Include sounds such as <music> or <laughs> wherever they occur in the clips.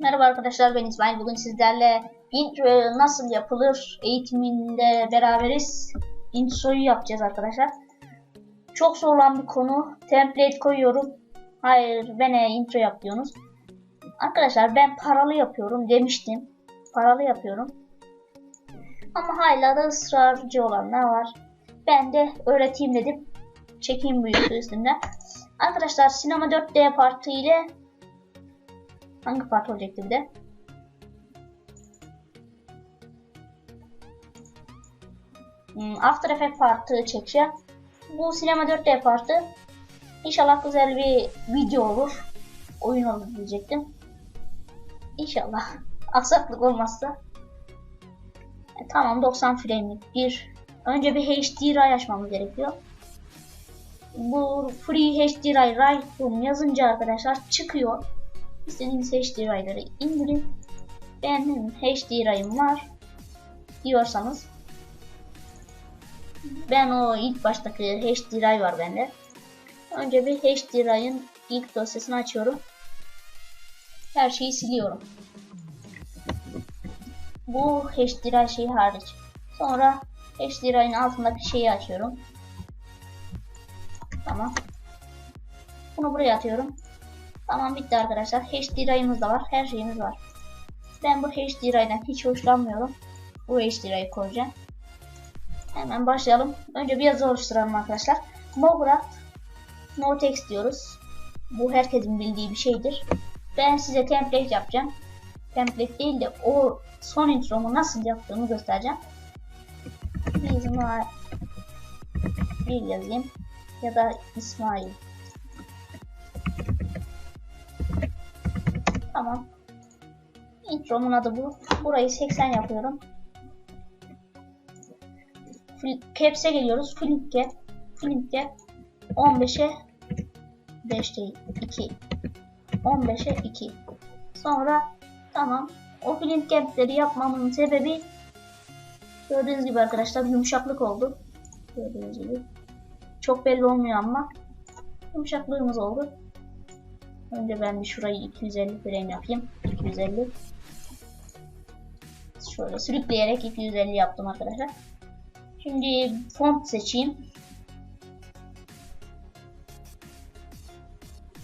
Merhaba arkadaşlar ben İsmail. Bugün sizlerle intro nasıl yapılır eğitiminde beraberiz. Introyu yapacağız arkadaşlar. Çok sorulan bir konu. Template koyuyorum. Hayır bana intro yap diyorsunuz. Arkadaşlar ben paralı yapıyorum demiştim. Paralı yapıyorum. Ama hala da ısrarcı olanlar var. Ben de öğreteyim dedim. Çekeyim bu yüzü üstünden. Arkadaşlar Sinema 4D partı ile Hangi part olacaktı bir de? Hmm, After Effects partı çekeceğim. Bu Sinema 4D partı. İnşallah güzel bir video olur. Oyun olur diyecektim. İnşallah. <laughs> Aksaklık olmazsa. E, tamam 90 frame'lik bir. Önce bir HDRI açmamız gerekiyor. Bu Free HDRI Lightroom yazınca arkadaşlar çıkıyor. İstediğiniz HDRI'ları indirin. Benim HDRI'm var diyorsanız ben o ilk baştaki HDRI var bende. Önce bir HDRI'ın ilk dosyasını açıyorum. Her şeyi siliyorum. Bu HDRI şeyi hariç. Sonra HDRI'nin altındaki şeyi açıyorum. Tamam. Bunu buraya atıyorum. Tamam bitti arkadaşlar. HDRI'miz da var. Her şeyimiz var. Ben bu HDRI'den hiç hoşlanmıyorum. Bu HDRI'yi koyacağım. Hemen başlayalım. Önce bir yazı oluşturalım arkadaşlar. Mobrat No text diyoruz. Bu herkesin bildiği bir şeydir. Ben size template yapacağım. Template değil de o son intromu nasıl yaptığımı göstereceğim. İsmail yazayım ya da İsmail Tamam. Intro'mun adı bu. Burayı 80 yapıyorum. Caps'e geliyoruz. Flip cap. Flip cap. 15'e 5 değil. 2. 15'e 2. Sonra tamam. O flip cap'leri yapmamın sebebi gördüğünüz gibi arkadaşlar yumuşaklık oldu. Gördüğünüz gibi. Çok belli olmuyor ama yumuşaklığımız oldu. Önce ben bir şurayı 250 frame yapayım. 250. Şöyle sürükleyerek 250 yaptım arkadaşlar. Şimdi font seçeyim.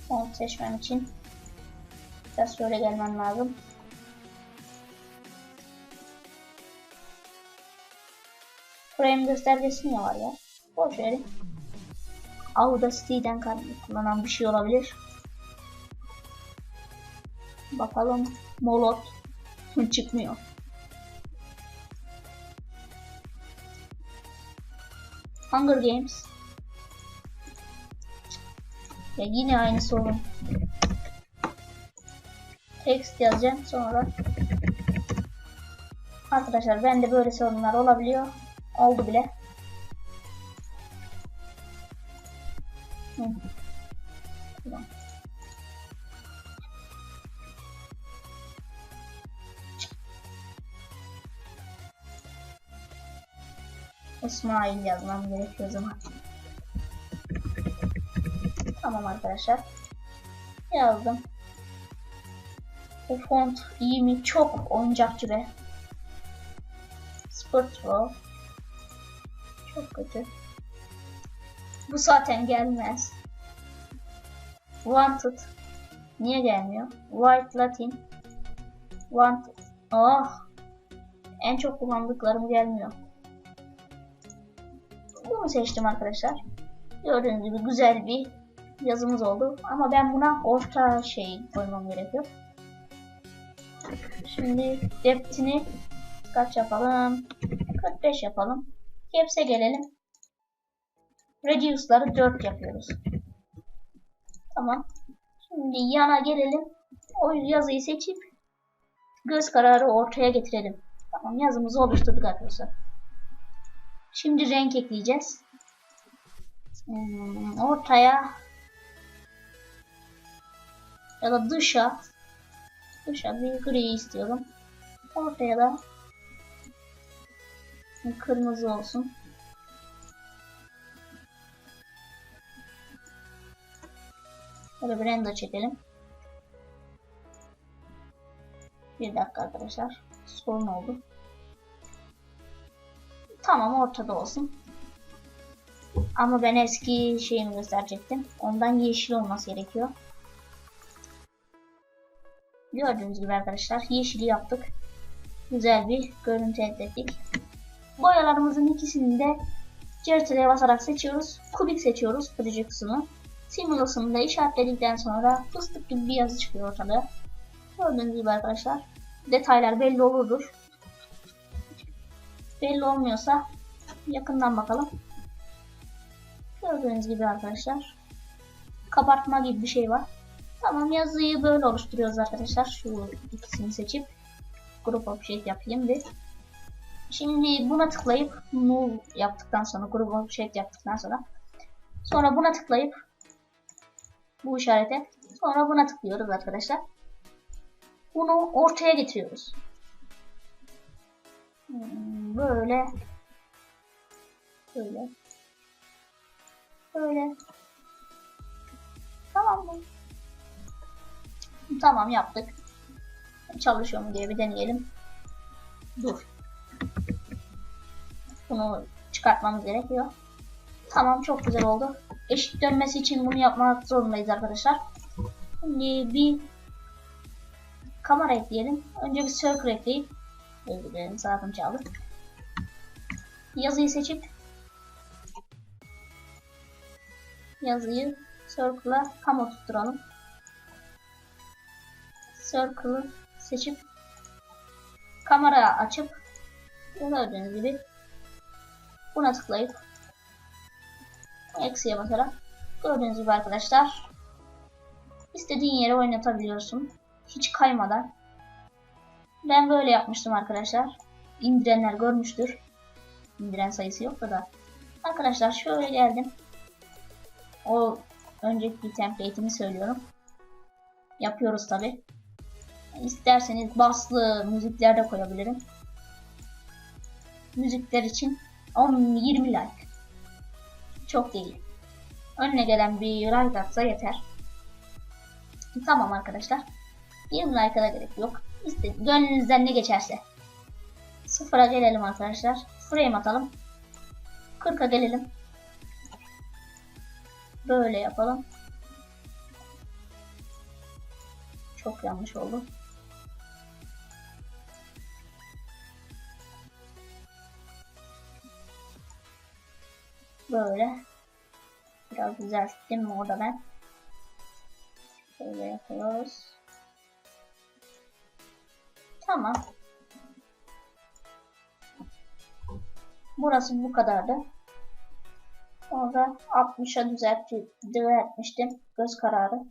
Font seçmem için biraz şöyle gelmem lazım. Frame göstergesi ne var ya? Boş verin. Audacity'den kullanan bir şey olabilir. Bakalım molot <laughs> çıkmıyor. Hunger Games. Ya yine aynı sorun. Text yazacağım sonra. Arkadaşlar bende böyle sorunlar olabiliyor. Oldu bile. Hı. İsmail yazmam gerekiyor o zaman. Tamam arkadaşlar. Yazdım. Bu font iyi mi? Çok oyuncakçı be. Sport Pro. Çok kötü. Bu zaten gelmez. Wanted. Niye gelmiyor? White Latin. Wanted. Oh. En çok kullandıklarım gelmiyor bunu seçtim arkadaşlar. Gördüğünüz gibi güzel bir yazımız oldu. Ama ben buna orta şey koymam gerekiyor. Şimdi depth'ini kaç yapalım? 45 yapalım. Caps'e gelelim. Reduce'ları 4 yapıyoruz. Tamam. Şimdi yana gelelim. O yazıyı seçip göz kararı ortaya getirelim. Tamam yazımızı oluşturduk arkadaşlar. Şimdi renk ekleyeceğiz. Hmm, ortaya ya da dışa dışa bir gri istiyorum. Ortaya da Kırmızı olsun. Böyle bir render çekelim. Bir dakika arkadaşlar. Sorun oldu. Tamam ortada olsun. Ama ben eski şeyimi gösterecektim. Ondan yeşil olması gerekiyor. Gördüğünüz gibi arkadaşlar yeşili yaptık. Güzel bir görüntü elde ettik. Boyalarımızın ikisini de CTRL'ye basarak seçiyoruz. Kubik seçiyoruz Projects'unu. Simulasyonu da işaretledikten sonra fıstık gibi bir yazı çıkıyor ortada. Gördüğünüz gibi arkadaşlar detaylar belli olurdur. Belli olmuyorsa yakından bakalım. Gördüğünüz gibi arkadaşlar kabartma gibi bir şey var. Tamam yazıyı böyle oluşturuyoruz arkadaşlar. Şu ikisini seçip grup object yapayım bir. Şimdi buna tıklayıp null yaptıktan sonra grup object yaptıktan sonra sonra buna tıklayıp bu işarete sonra buna tıklıyoruz arkadaşlar. Bunu ortaya getiriyoruz. Hmm, Böyle böyle böyle tamam mı? Tamam yaptık. Çalışıyor mu diye bir deneyelim. Dur. Bunu çıkartmamız gerekiyor. Tamam çok güzel oldu. Eşit dönmesi için bunu yapmak zorundayız arkadaşlar. Şimdi bir kamera ekleyelim. Önce bir circle ekleyip özür saatim çaldı. Yazıyı seçip yazıyı circle'a kama tutturalım. Circle'ı seçip kamera açıp gördüğünüz gibi buna tıklayıp eksiye basarak gördüğünüz gibi arkadaşlar istediğin yere oynatabiliyorsun. Hiç kaymadan. Ben böyle yapmıştım arkadaşlar. İndirenler görmüştür. İndiren sayısı yok da da. Arkadaşlar şöyle geldim. O önceki template'imi söylüyorum. Yapıyoruz tabi. İsterseniz baslı müzikler de koyabilirim. Müzikler için 10-20 like. Çok değil. Önüne gelen bir like atsa yeter. Tamam arkadaşlar. 20 like'a da gerek yok. İşte gönlünüzden ne geçerse. Sıfıra gelelim arkadaşlar. Frame atalım. 40'a gelelim. Böyle yapalım. Çok yanlış oldu. Böyle. Biraz düzelttim orada ben. Böyle yapıyoruz. Tamam. Burası bu kadardı. Sonra 60'a düzeltti, düzeltmiştim. Göz kararı.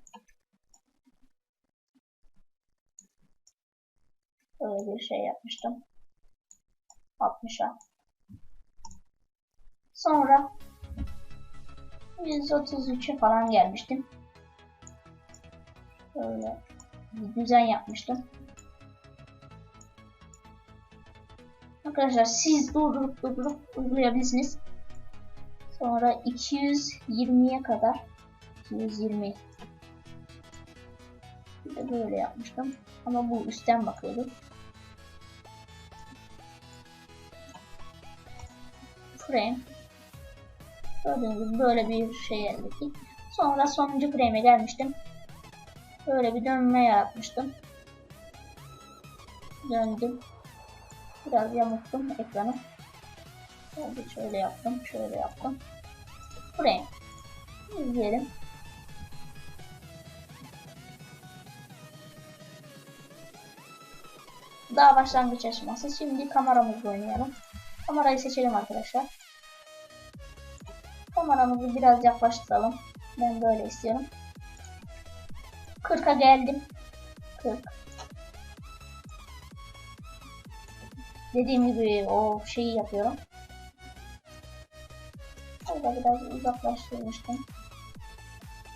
Böyle bir şey yapmıştım. 60'a. Sonra 133'e falan gelmiştim. Böyle düzen yapmıştım. Arkadaşlar siz durdurup durdurup uygulayabilirsiniz. Sonra 220'ye kadar 220 bir de böyle yapmıştım. Ama bu üstten bakıyordu. Frame Gördüğünüz gibi böyle bir şey elde ettik. Sonra sonuncu frame'e gelmiştim. Böyle bir dönme yaratmıştım. Döndüm. Biraz yamulttum ekranı. Şöyle, şöyle yaptım, şöyle yaptım. Frame. İzleyelim. Daha başlangıç aşaması. Şimdi kameramızla oynayalım. Kamerayı seçelim arkadaşlar. Kameramızı biraz yaklaştıralım. Ben böyle istiyorum. 40'a geldim. 40. Dediğim gibi o şeyi yapıyorum. Burada biraz uzaklaştırmıştım.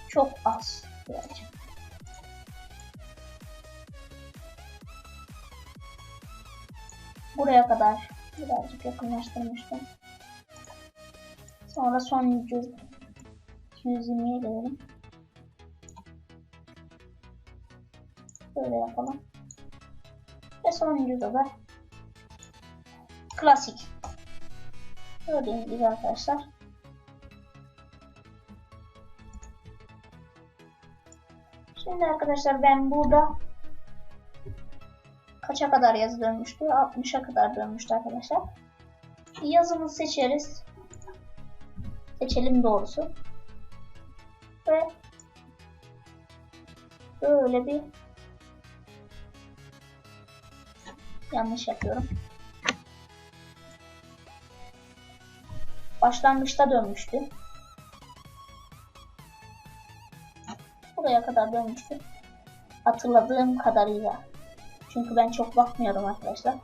Çok az birazcık. Buraya kadar Birazcık yakınlaştırmıştım. Sonra sonuncu 220'ye gelelim. Böyle yapalım. Ve sonuncuda da klasik. Gördüğünüz arkadaşlar. Şimdi arkadaşlar ben burada kaça kadar yazı dönmüştü? 60'a kadar dönmüştü arkadaşlar. Yazımızı seçeriz. Seçelim doğrusu. Ve böyle bir yanlış yapıyorum. Başlangıçta dönmüştü. Buraya kadar dönmüştü. Hatırladığım kadarıyla. Çünkü ben çok bakmıyorum arkadaşlar.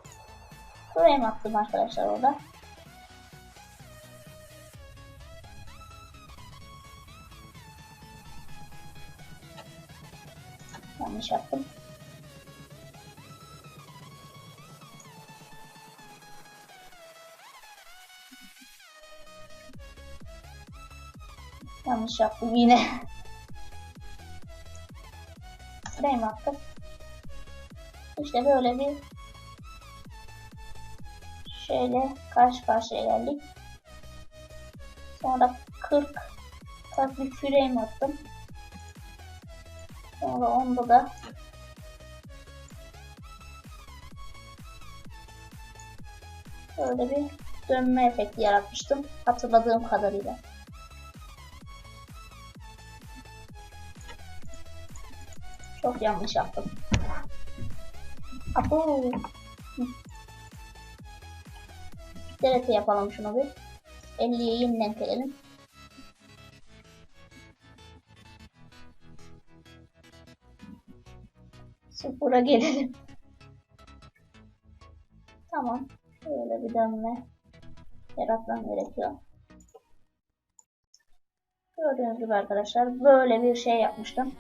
Frame attım arkadaşlar orada. Yaptım yine. Frame attık. İşte böyle bir şeyle karşı karşıya geldik. Sonra 40 40 bir frame attım. Sonra onda da böyle bir dönme efekti yaratmıştım hatırladığım kadarıyla. Çok yanlış yaptım. Apo. DRT yapalım şunu bir. 50'ye yeniden gelelim. Sıfıra gelelim. Tamam. Şöyle bir dönme yaratmam gerekiyor. Gördüğünüz gibi arkadaşlar böyle bir şey yapmıştım.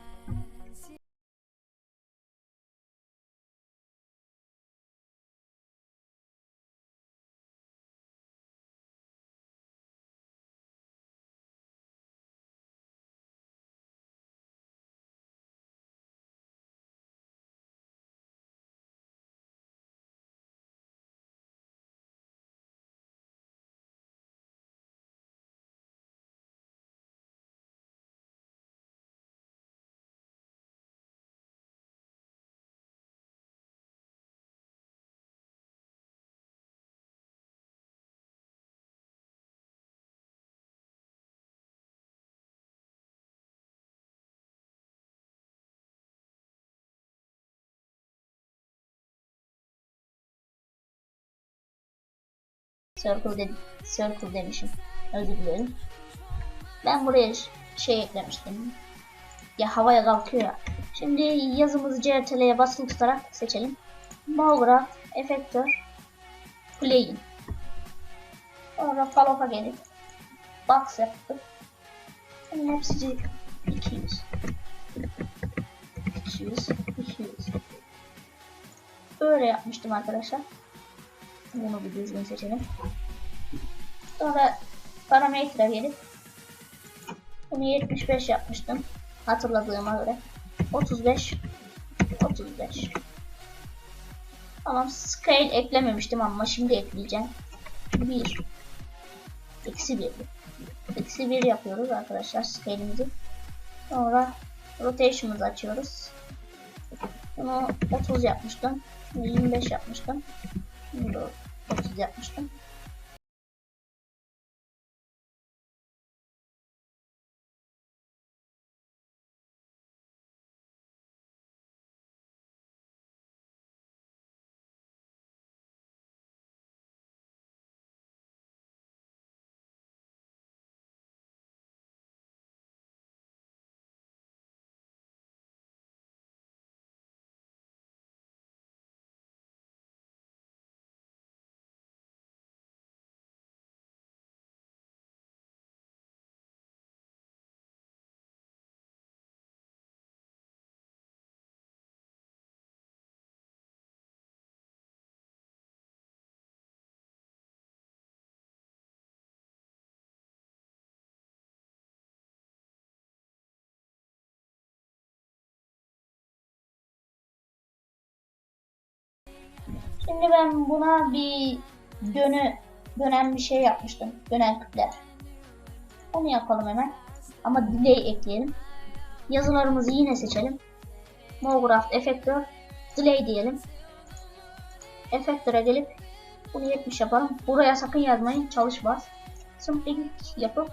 Circle, de Circle demişim. Özür dilerim. Ben buraya şey eklemiştim. Ya havaya kalkıyor ya. Şimdi yazımızı CTRL'ye basılı tutarak seçelim. Mograph, Effector, Plane. Sonra Falloff'a gelip Box yaptık. Bunun hepsi 200. 200, 200. Böyle yapmıştım arkadaşlar. Bunu bir düzgün seçelim. Sonra parametre gelip bunu 75 yapmıştım. Hatırladığıma göre. 35 35 Tamam scale eklememiştim ama şimdi ekleyeceğim. 1 Eksi 1 Eksi 1 yapıyoruz arkadaşlar scale'imizi. Sonra rotation'ımızı açıyoruz. Bunu 30 yapmıştım. Bunu 25 yapmıştım. Şimdi 30 yapmıştım. Şimdi ben buna bir dönü dönen bir şey yapmıştım. Dönen küpler. Onu yapalım hemen. Ama delay ekleyelim. Yazılarımızı yine seçelim. Mograft Effector Delay diyelim. Effector'a gelip bunu 70 yapalım. Buraya sakın yazmayın. Çalışmaz. Sampling yapıp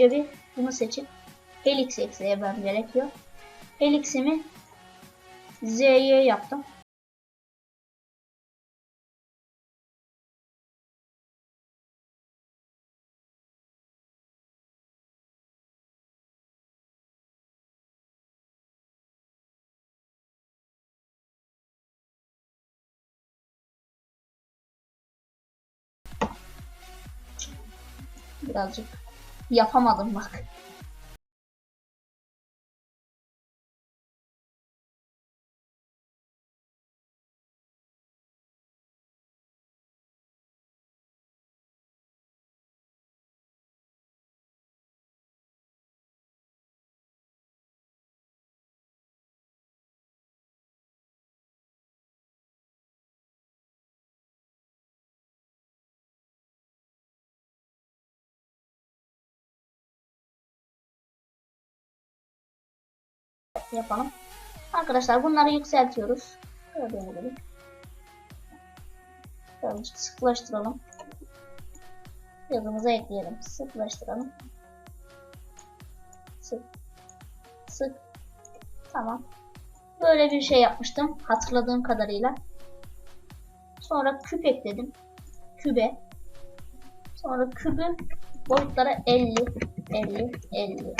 Önce bir bunu seçip Helix eklemem gerekiyor. Helix'imi Z'ye yaptım. Birazcık yapamadım bak. Yapalım. Arkadaşlar bunları yükseltiyoruz. Gördüğünüz gibi. Birazcık sıklaştıralım. Yazımıza ekleyelim. Sıklaştıralım. Sık. Sık. Tamam. Böyle bir şey yapmıştım. Hatırladığım kadarıyla. Sonra küp ekledim. Kübe. Sonra kübü boyutlara 50, 50, 50.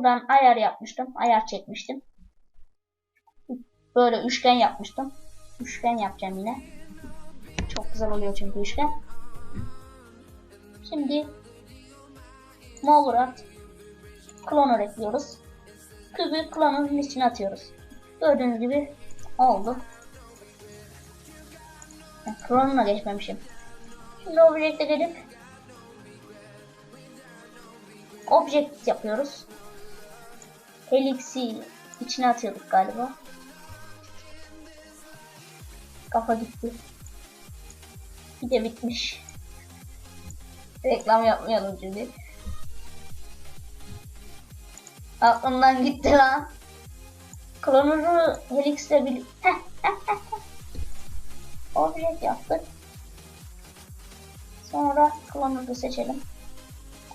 buradan ayar yapmıştım. Ayar çekmiştim. Böyle üçgen yapmıştım. Üçgen yapacağım yine. Çok güzel oluyor çünkü üçgen. Şimdi Molrat Cloner ekliyoruz. Kübü Cloner'ın içine atıyoruz. Gördüğünüz gibi oldu. Cloner'a geçmemişim. Şimdi Object'e gelip Object yapıyoruz. Helix'i içine atıyorduk galiba. Kafa gitti. Bir de bitmiş. Reklam yapmayalım şimdi. Aklımdan gitti lan. Klonucu Helix'le bir Object yaptık. Sonra klonucu seçelim.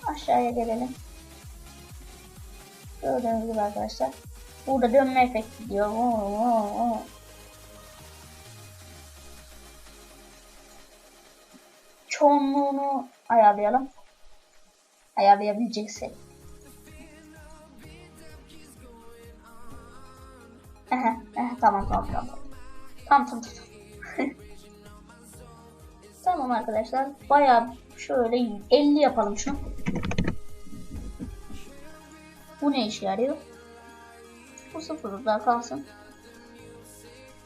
Aşağıya gelelim. Gördüğünüz gibi arkadaşlar. Burada dönme efekti diyor. Çoğunluğunu ayarlayalım. Ayarlayabileceksek. Aha, tamam tamam tamam. Tamam tamam tamam. <laughs> tamam arkadaşlar. Bayağı şöyle 50 yapalım şunu. Bu ne işe yarıyor? Bu sıfırda kalsın.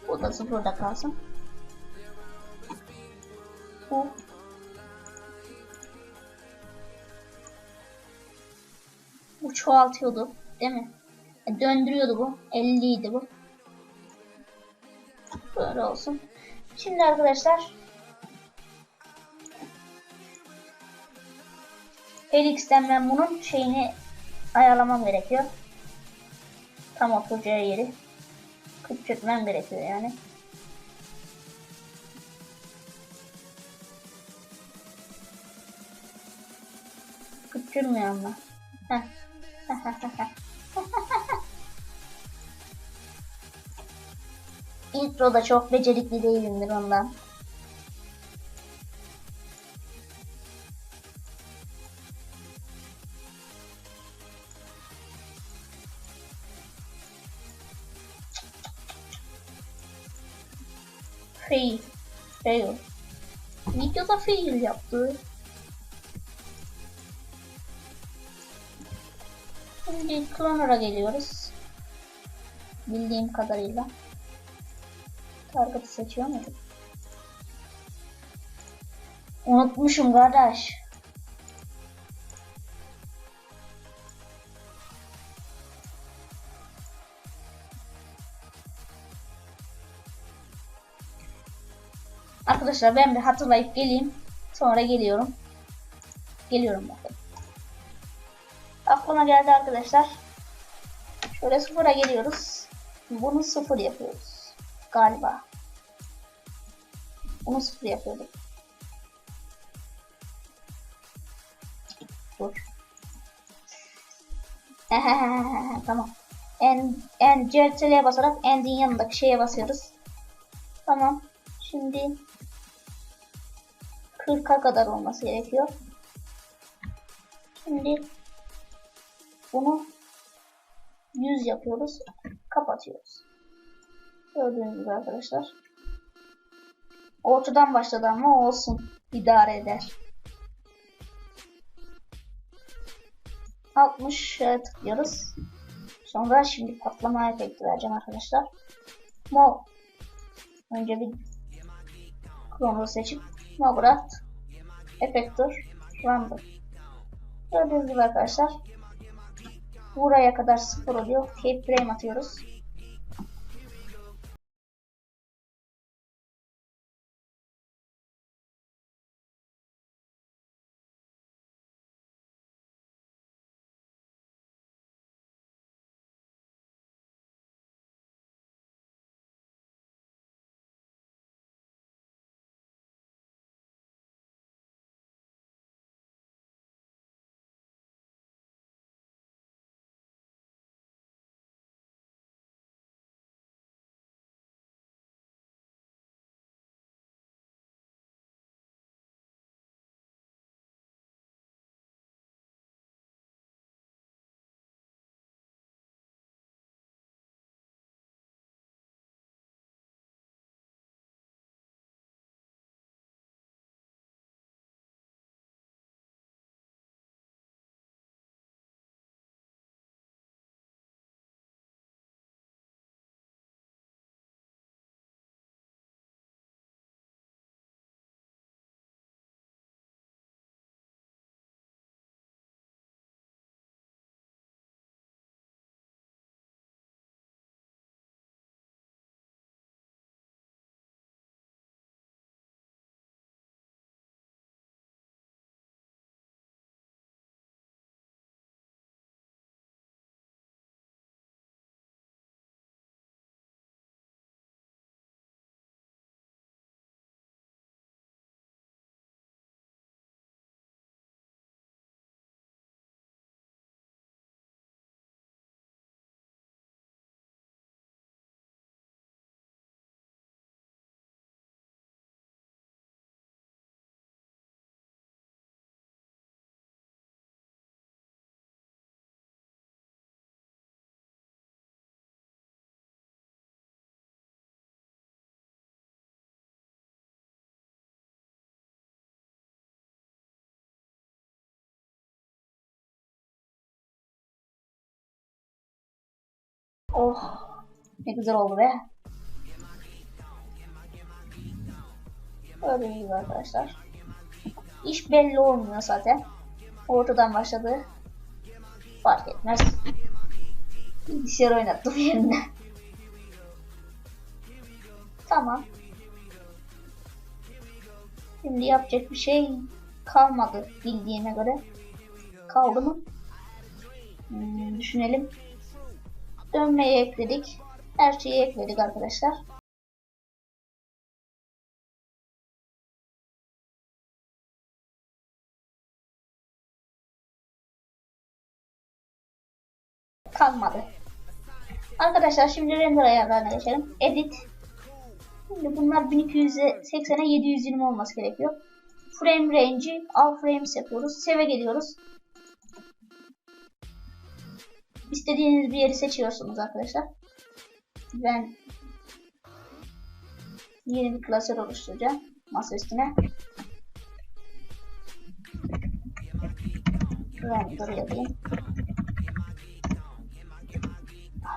Bu da sıfırda kalsın. Bu Bu çoğaltıyordu değil mi? E, döndürüyordu bu. 50 idi bu. Böyle olsun. Şimdi arkadaşlar Helix'ten ben bunun şeyini ayarlamam gerekiyor. Tam oturacağı yeri küçültmem gerekiyor yani. Küçülmüyor ama. <laughs> Introda çok becerikli değilimdir ondan. Fail. Videoda fail yaptı. Şimdi Cloner'a geliyoruz. Bildiğim kadarıyla. Target'ı seçiyor muyduk? Unutmuşum kardeş. Arkadaşlar ben bir hatırlayıp geleyim. Sonra geliyorum. Geliyorum bakın. Aklıma geldi arkadaşlar. Şöyle sıfıra geliyoruz. Bunu sıfır yapıyoruz. Galiba. Bunu sıfır yapıyorduk. Dur. <laughs> tamam. En, en CTRL'ye basarak end'in yanındaki şeye basıyoruz. Tamam. Şimdi 40'a kadar olması gerekiyor. Şimdi bunu 100 yapıyoruz. Kapatıyoruz. Gördüğünüz gibi arkadaşlar. Ortadan başladı ama olsun. idare eder. 60 tıklıyoruz. Sonra şimdi patlama efekti vereceğim arkadaşlar. Mo önce bir Chrono seçip Mobrat Effector Random Gördüğünüz gibi arkadaşlar buraya kadar sıfır oluyor. Cape frame atıyoruz. Oh ne güzel oldu be. Gördüğünüz gibi arkadaşlar. İş belli olmuyor zaten. Ortadan başladı. Fark etmez. Bilgisayar oynattım yerine. tamam. Şimdi yapacak bir şey kalmadı bildiğime göre. Kaldı mı? Hmm, düşünelim. Dönmeyi ekledik. Her şeyi ekledik arkadaşlar. Kalmadı. Arkadaşlar şimdi render ayarlarına geçelim. Edit. Şimdi bunlar 1280'e 720 olması gerekiyor. Frame range'i all frames yapıyoruz. Save geliyoruz. İstediğiniz bir yeri seçiyorsunuz arkadaşlar. Ben yeni bir klasör oluşturacağım masa üstüne. Render yapayım.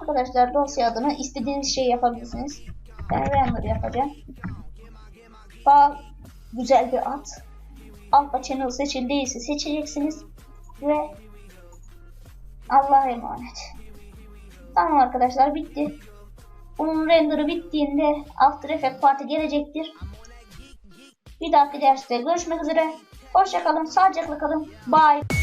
Arkadaşlar dosya adını istediğiniz şeyi yapabilirsiniz. Ben render yapacağım. Daha güzel bir ad. Alpha Channel seçildiyse seçeceksiniz. Ve Allah'a emanet. Tamam arkadaşlar bitti. Bunun renderı bittiğinde After Effects Party gelecektir. Bir dahaki derste görüşmek üzere. Hoşçakalın, sağlıcakla kalın. Bye.